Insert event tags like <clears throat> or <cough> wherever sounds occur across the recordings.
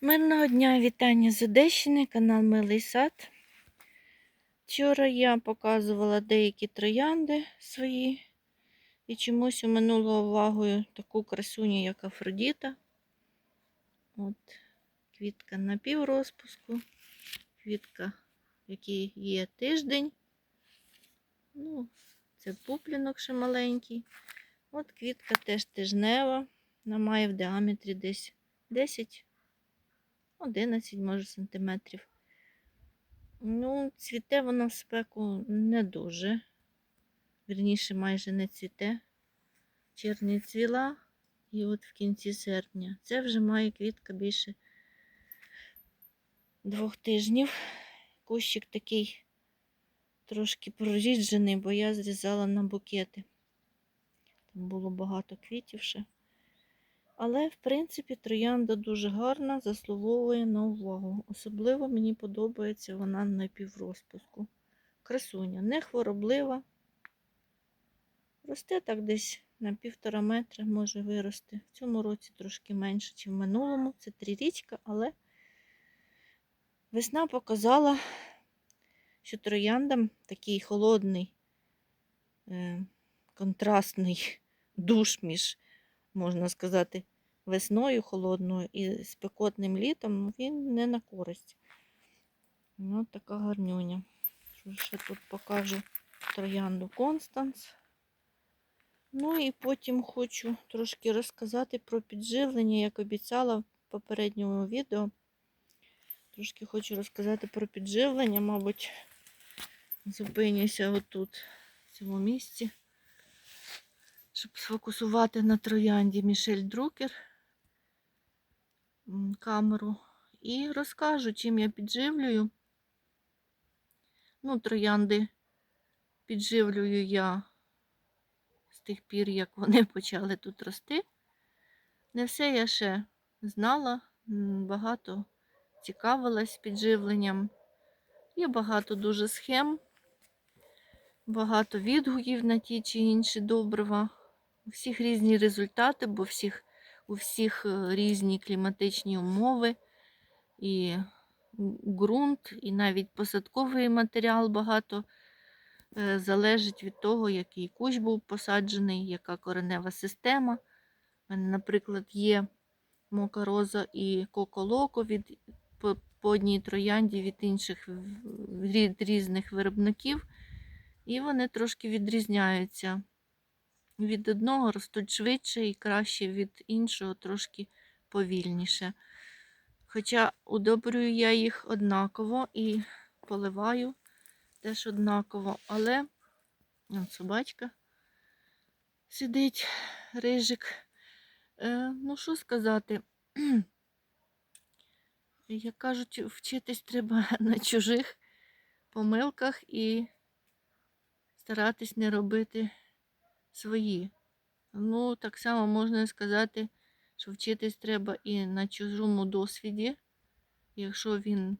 Мирного дня, вітання з Одещини, канал Милий Сад. Вчора я показувала деякі троянди свої і чомусь оминула увагою таку красуню, як Афродіта. От, квітка на піврозпуску, квітка, якій є тиждень. Ну, це пуплінок ще маленький. От квітка теж тижнева. Вона має в діаметрі десь 10 11, може, сантиметрів. Ну, цвіте вона в спеку не дуже. Вірніше, майже не цвіте. В червні цвіла і от в кінці серпня. Це вже має квітка більше двох тижнів. Кущик такий трошки проріджений, бо я зрізала на букети. Там було багато квітів ще. Але, в принципі, троянда дуже гарна, заслуговує на увагу. Особливо мені подобається вона на піврозпуску. Красуня, не хвороблива. Росте так десь на півтора метра може вирости. В цьому році трошки менше, ніж в минулому. Це трирічка, але весна показала, що трояндам такий холодний, е, контрастний <laughs> душ між можна сказати, весною холодною і спекотним літом він не на користь. Ну, така гарнюня. Що ще тут покажу троянду Констанс. Ну і потім хочу трошки розказати про підживлення, як обіцяла в попередньому відео. Трошки хочу розказати про підживлення, мабуть, зупинюся отут, в цьому місці щоб сфокусувати на троянді Мішель Друкер камеру. І розкажу, чим я підживлюю. Ну, троянди підживлюю я з тих пір, як вони <laughs> почали тут рости. Не все я ще знала, багато цікавилась підживленням. Є багато дуже схем, багато відгуків на ті чи інші добрива. У всіх різні результати, бо всіх, у всіх е, різні кліматичні умови, і ґрунт, і навіть посадковий матеріал багато е, залежить від того, який кущ був посаджений, яка коренева система. У мене, наприклад, є мокароза і коколоко від по, по одній троянді від інших від різних виробників, і вони трошки відрізняються від одного ростуть швидше і краще від іншого трошки повільніше. Хоча удобрюю я їх однаково і поливаю теж однаково, але собачка сидить, рижик. Е, Ну, що сказати, <clears throat> як кажуть, вчитись треба <laughs> на чужих помилках і старатись не робити свої. Ну, так само можна сказати, що вчитись треба і на чужому досвіді. Якщо він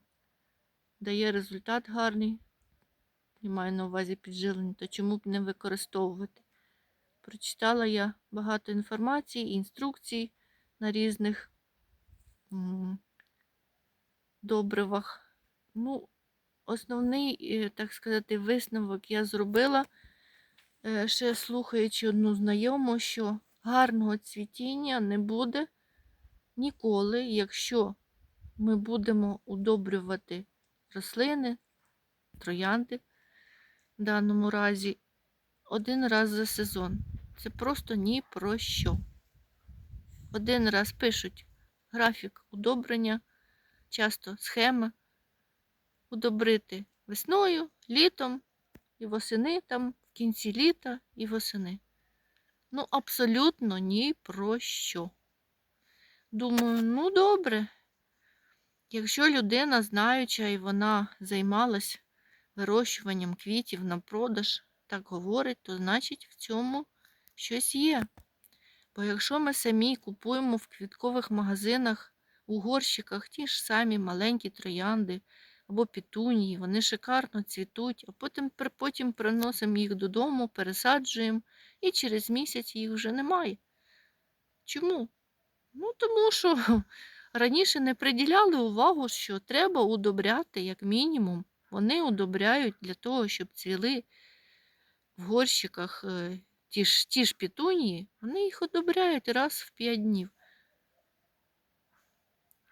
дає результат гарний, і маю на увазі підживлення, то чому б не використовувати? Прочитала я багато інформації, інструкцій на різних добривах. Ну, основний, е, так сказати, висновок я зробила. Е, ще слухаючи одну знайому, що гарного цвітіння не буде ніколи, якщо ми будемо удобрювати рослини, троянди в даному разі один раз за сезон. Це просто ні про що. Один раз пишуть графік удобрення, часто схеми, удобрити весною, літом і восени там кінці літа і восени. Ну, абсолютно ні про що. Думаю, ну добре. Якщо людина знаюча і вона займалась вирощуванням квітів на продаж, так говорить, то значить в цьому щось є. Бо якщо ми самі купуємо в квіткових магазинах, у горщиках ті ж самі маленькі троянди, або пітунії, вони шикарно цвітуть, а потім потім приносимо їх додому, пересаджуємо, і через місяць їх вже немає. Чому? Ну, тому що <laughs> раніше не приділяли увагу, що треба удобряти, як мінімум. Вони удобряють для того, щоб цвіли в горщиках е, ті ж, ті ж пітунії, вони їх одобряють раз в 5 днів.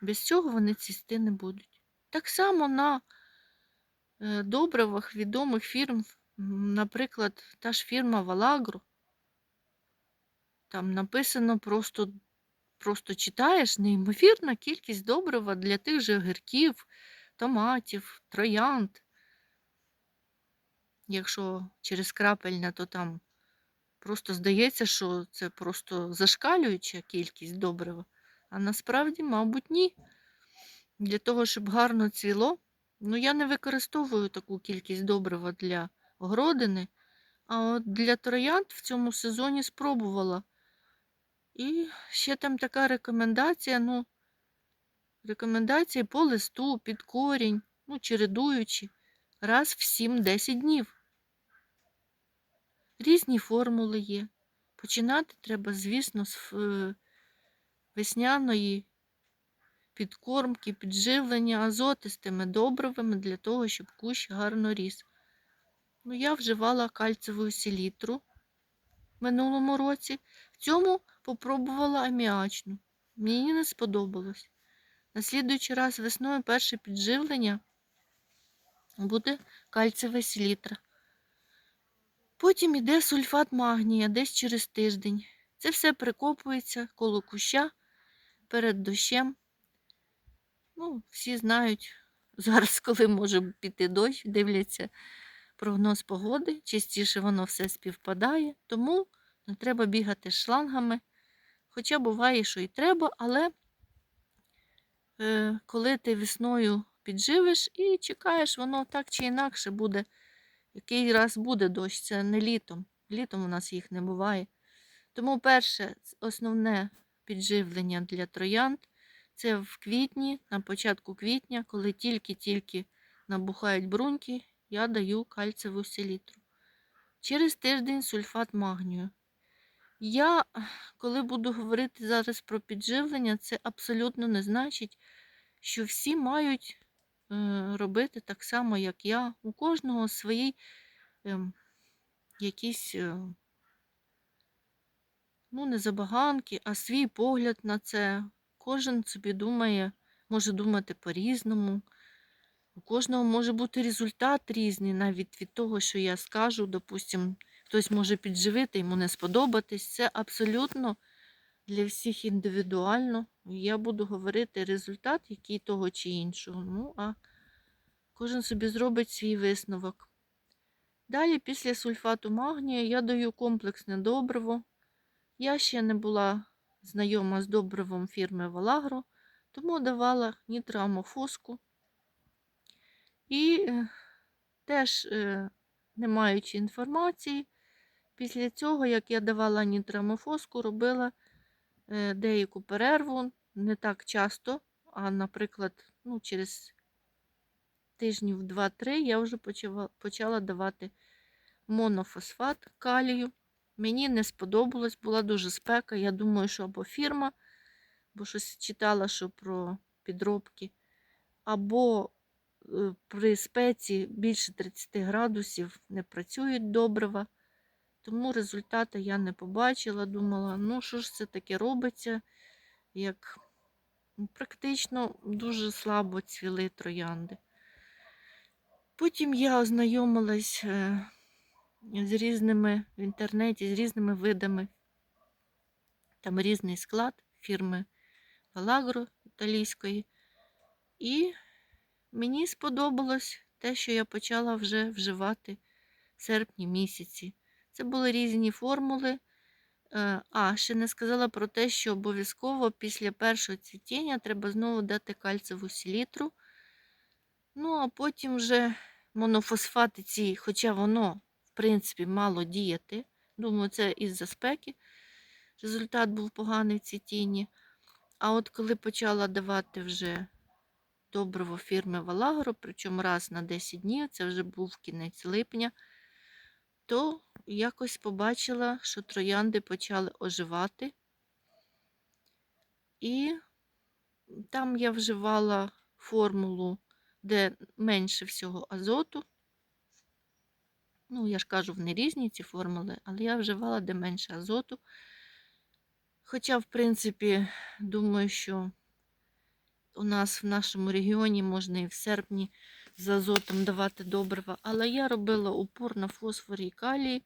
Без цього вони цвісти не будуть. Так само на е, добривах відомих фірм, наприклад, та ж фірма Валагро. Там написано просто, просто читаєш неймовірна кількість добрива для тих же огірків, томатів, троянд. Якщо через крапельне, то там просто здається, що це просто зашкалююча кількість добрива. А насправді, мабуть, ні. Для того, щоб гарно цвіло, ну я не використовую таку кількість добрива для городини, а от для троянд в цьому сезоні спробувала. І ще там така рекомендація, ну, рекомендації по листу, під корінь, ну, чередуючи, раз в 7-10 днів. Різні формули є. Починати треба, звісно, з е, весняної підкормки, підживлення азотистими добривами для того, щоб кущ гарно ріс. Ну, я вживала кальцеву селітру в минулому році. В цьому попробувала аміачну. Мені не сподобалось. На слідуючий раз весною перше підживлення буде кальцева селітра. Потім іде сульфат магнія десь через тиждень. Це все прикопується коло куща перед дощем. Ну, всі знають <laughs> зараз, коли може піти дощ, дивляться прогноз погоди, частіше воно все співпадає, тому не треба бігати шлангами. Хоча буває, що і треба, але е, коли ти весною підживиш і чекаєш, воно так чи інакше буде. Який раз буде дощ, це не літом. Літом у нас їх не буває. Тому перше основне підживлення для троянд це в квітні, на початку квітня, коли тільки-тільки набухають бруньки, я даю кальцеву селітру. Через тиждень сульфат магнію. Я, коли буду говорити зараз про підживлення, це абсолютно не значить, що всі мають е, робити так само, як я. У кожного свої е, якісь, е, ну, не забаганки, а свій погляд на це. Кожен собі думає, може думати по-різному. У кожного може бути результат різний, навіть від того, що я скажу, допустим, хтось може підживити, йому не сподобатись. Це абсолютно для всіх індивідуально. Я буду говорити результат, який того чи іншого. Ну, а кожен собі зробить свій висновок. Далі, після сульфату магнія, я даю комплексне добриво. Я ще не була знайома з добривом фірми Валагро, тому давала нітроамофоску. І е, теж, е, не маючи інформації, після цього, як я давала нітрамофоску, робила е, деяку перерву не так часто, а, наприклад, ну, через тижнів 2-3 я вже почала давати монофосфат калію. Мені не сподобалось, була дуже спека. Я думаю, що або фірма, бо щось читала, що про підробки, або е, при спеці більше 30 градусів не працюють добрива. Тому результати я не побачила. Думала, ну що ж це таке робиться, як практично дуже слабо цвіли троянди. Потім я ознайомилась е, з різними в інтернеті, з різними видами. Там різний склад фірми Валагро італійської. І мені сподобалось те, що я почала вже вживати в серпні місяці. Це були різні формули. Е, А, ще не сказала про те, що обов'язково після першого цвітіння треба знову дати кальцеву селітру. Ну, а потім вже монофосфати ці, хоча воно, принципі, мало діяти. Думаю, це із-за спеки. Результат був поганий в цвітінні. А от коли почала давати вже добриво фірми Валагро, причому раз на 10 днів, це вже був кінець липня, то якось побачила, що троянди почали оживати. І Там я вживала формулу, де менше всього азоту. Ну, я ж кажу, вони різні ці формули, але я вживала де менше азоту. Хоча, в принципі, думаю, що у нас в нашому регіоні можна і в серпні з азотом давати добрива, але я робила упор на фосфорі і калії.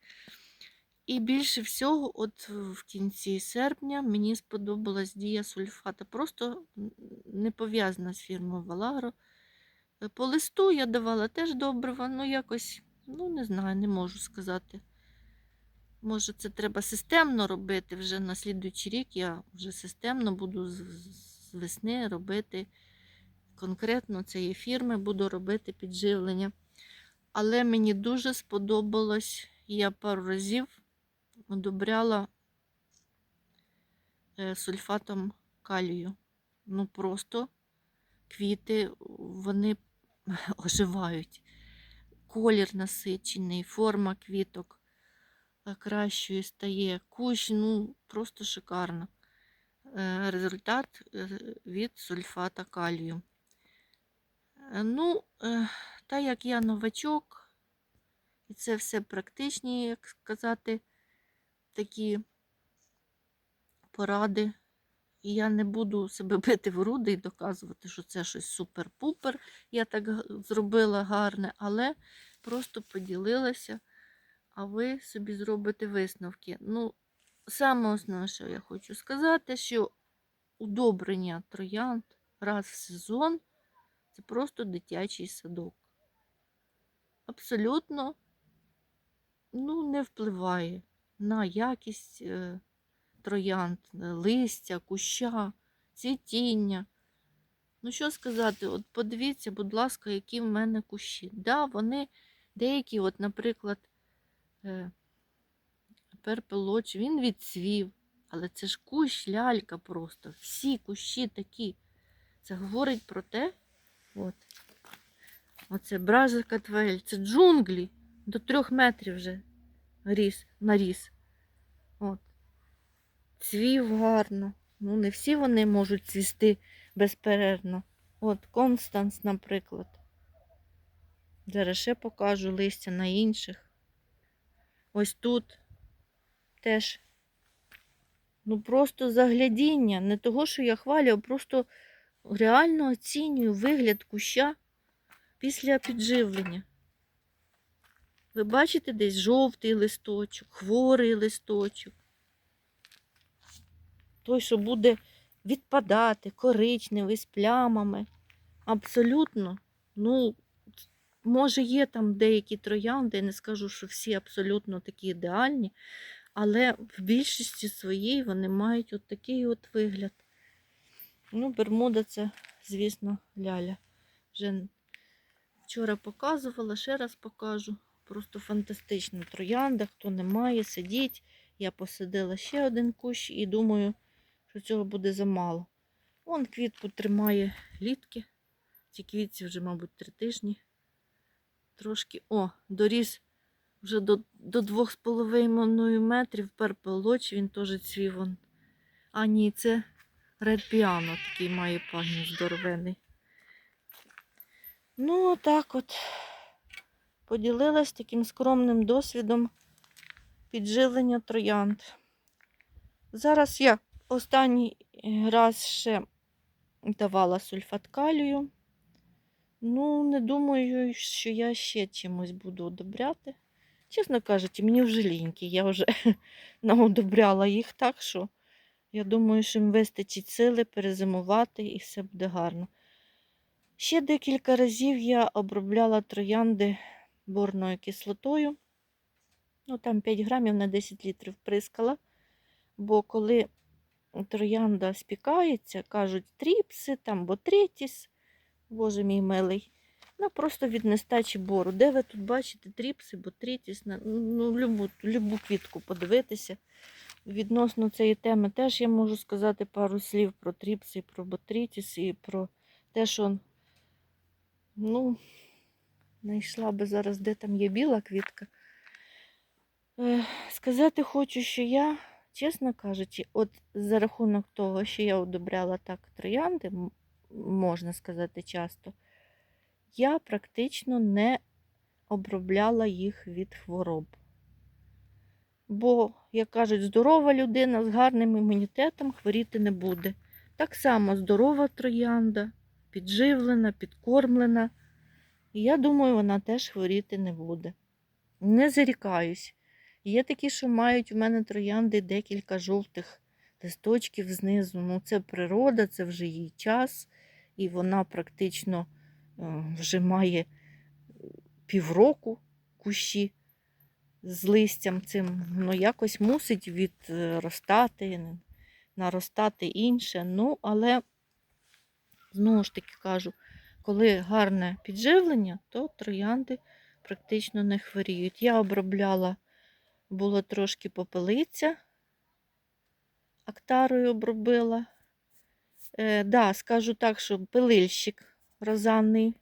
І більше всього, от в кінці серпня, мені сподобалась дія сульфата. Просто не пов'язана з фірмою Валагро. Е, По листу я давала теж добрива, ну якось, ну не знаю, не можу сказати. Може, це треба системно робити вже на слідуючий рік. Я вже системно буду з- весни робити конкретно цієї фірми, буду робити підживлення. Але мені дуже сподобалось, я пару разів одобряла е, сульфатом калію. Ну просто квіти, вони <laughs> оживають. Колір насичений, форма квіток кращою стає. Кущ, ну, просто шикарно. Е, Результат е, від сульфата калію. Е, Ну, так як я новачок, і це все практичні, як сказати, такі поради. І я не буду себе <laughs> бити в груди і доказувати, що це щось супер-пупер. Я так зробила гарне, але просто поділилася, а ви собі зробите висновки. Ну, саме основне, що я хочу сказати, що удобрення троянд раз в сезон це просто дитячий садок. Абсолютно ну, не впливає на якість е, троянд, е, листя, куща, цвітіння. Ну, що сказати, от подивіться, будь ласка, які в мене кущі. Да, вони деякі, от, наприклад, е, перпелоч, він відцвів, але це ж кущ, лялька просто. Всі кущі такі. Це говорить про те, от, оце бразикатвель, це джунглі до трьох метрів вже ріс, наріс. Цвів гарно. Ну, не всі вони можуть цвісти безперервно. От Констанс, наприклад. Зараз ще покажу листя на інших. Ось тут теж. Ну, просто заглядіння. Не того, що я хвалю, а просто реально оцінюю вигляд куща після підживлення. Ви бачите десь жовтий листочок, хворий листочок. Той, що буде відпадати, коричневий, з плямами. Абсолютно. Ну, може, є там деякі троянди, я не скажу, що всі абсолютно такі ідеальні, але в більшості своїй вони мають от такий от вигляд. Ну, Бермуда це, звісно, ляля. Вже вчора показувала, ще раз покажу. Просто фантастична троянда. Хто не має, сидіть. Я посадила ще один кущ і думаю, що цього буде замало. Вон квітку тримає літки. Ці квітці вже, мабуть, три тижні. Трошки. О, доріс вже до, до 2,5 метрів перпелоч, він теж цвів. Вон. А ні, це Red Piano такий має пагін здоровений. Ну, отак от. Поділилась таким скромним досвідом підживлення троянд. Зараз я останній раз ще давала сульфат калію. Ну, не думаю, що я ще чимось буду одобряти. Чесно кажучи, мені вже ліньки. Я вже <laughs> наодобряла їх так, що я думаю, що їм вистачить сили перезимувати і все буде гарно. Ще декілька разів я обробляла троянди борною кислотою. Ну, там 5 грамів на 10 літрів прискала. Бо коли троянда спікається, кажуть тріпси, там ботритіс, боже мій милий. Ну, просто від нестачі бору. Де ви тут бачите тріпси, ботритіс, ну, любу, любу квітку подивитися. Відносно цієї теми теж я можу сказати пару слів про тріпси, про ботритіс і про те, що ну, знайшла би зараз, де там є біла квітка. Е, Сказати хочу, що я чесно кажучи, от за рахунок того, що я одобряла так троянди, можна сказати часто, я практично не обробляла їх від хвороб. Бо, як кажуть, здорова людина з гарним імунітетом хворіти не буде. Так само здорова троянда, підживлена, підкормлена. Я думаю, вона теж хворіти не буде. Не зарікаюсь. Є такі, що мають у мене троянди декілька жовтих листочків знизу. Ну, це природа, це вже її час, і вона практично е, вже має е, півроку кущі з листям цим. Ну, якось мусить відростати, наростати інше. Ну, але, знову ж таки кажу, коли гарне підживлення, то троянди практично не хворіють. Я обробляла, було трошки попелиця, актарою обробила. Е, да, скажу так, що пилильщик розанний,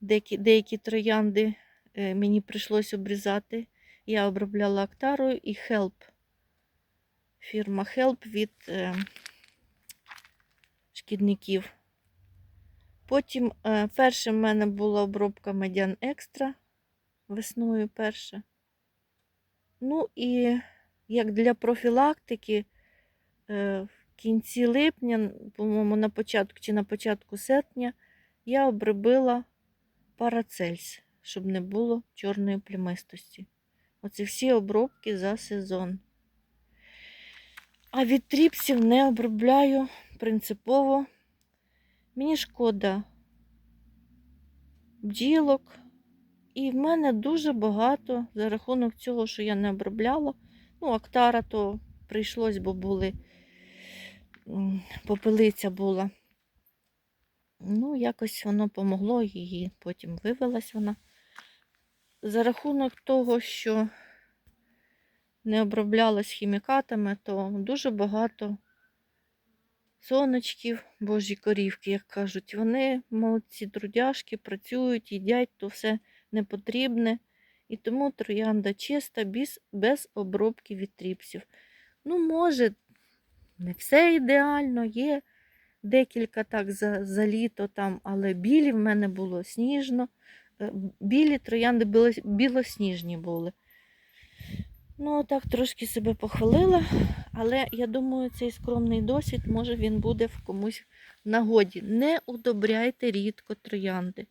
деякі, деякі троянди е, мені прийшлось обрізати. Я обробляла актарою і Help. Фірма Help від е, шкідників. Потім е, першим в мене була обробка Медян Екстра весною перша. Ну і як для профілактики, е, в кінці липня, по-моєму, на початку чи на початку серпня, я обробила парацельс, щоб не було чорної плямистості. Оце всі обробки за сезон. А від тріпсів не обробляю принципово. Мені шкода бджілок. І в мене дуже багато за рахунок цього, що я не обробляла. Ну, актара то прийшлось, бо були попелиця була. Ну, якось воно помогло її, потім вивелась вона. За рахунок того, що не оброблялась хімікатами, то дуже багато сонечків, божі корівки, як кажуть, вони молодці трудяшки, працюють, їдять, то все непотрібне. І тому троянда чиста, без, обробки від тріпсів. Ну, може, не все ідеально, є декілька так за, за літо там, але білі в мене було сніжно. Е, Білі троянди біло- білосніжні були. Ну, так трошки себе похвалила, але я думаю, цей скромний досвід, може, він буде в комусь нагоді. Не удобряйте рідко троянди.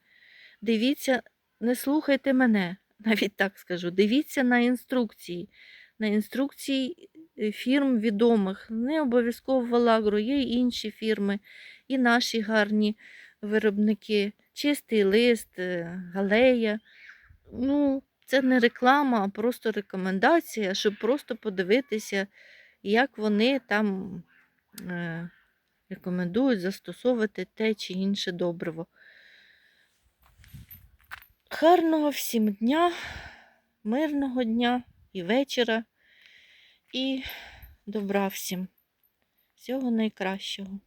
Дивіться, не слухайте мене, <laughs> навіть так скажу. Дивіться на інструкції. На інструкції е, фірм відомих. Не обов'язково Валагро, є й інші фірми, і наші гарні виробники. Чистий лист, е, галея. Ну, це не реклама, а просто рекомендація, щоб просто подивитися, як вони там е, рекомендують застосовувати те чи інше добриво. Гарного всім дня, мирного дня і вечора, і добра всім. Всього найкращого.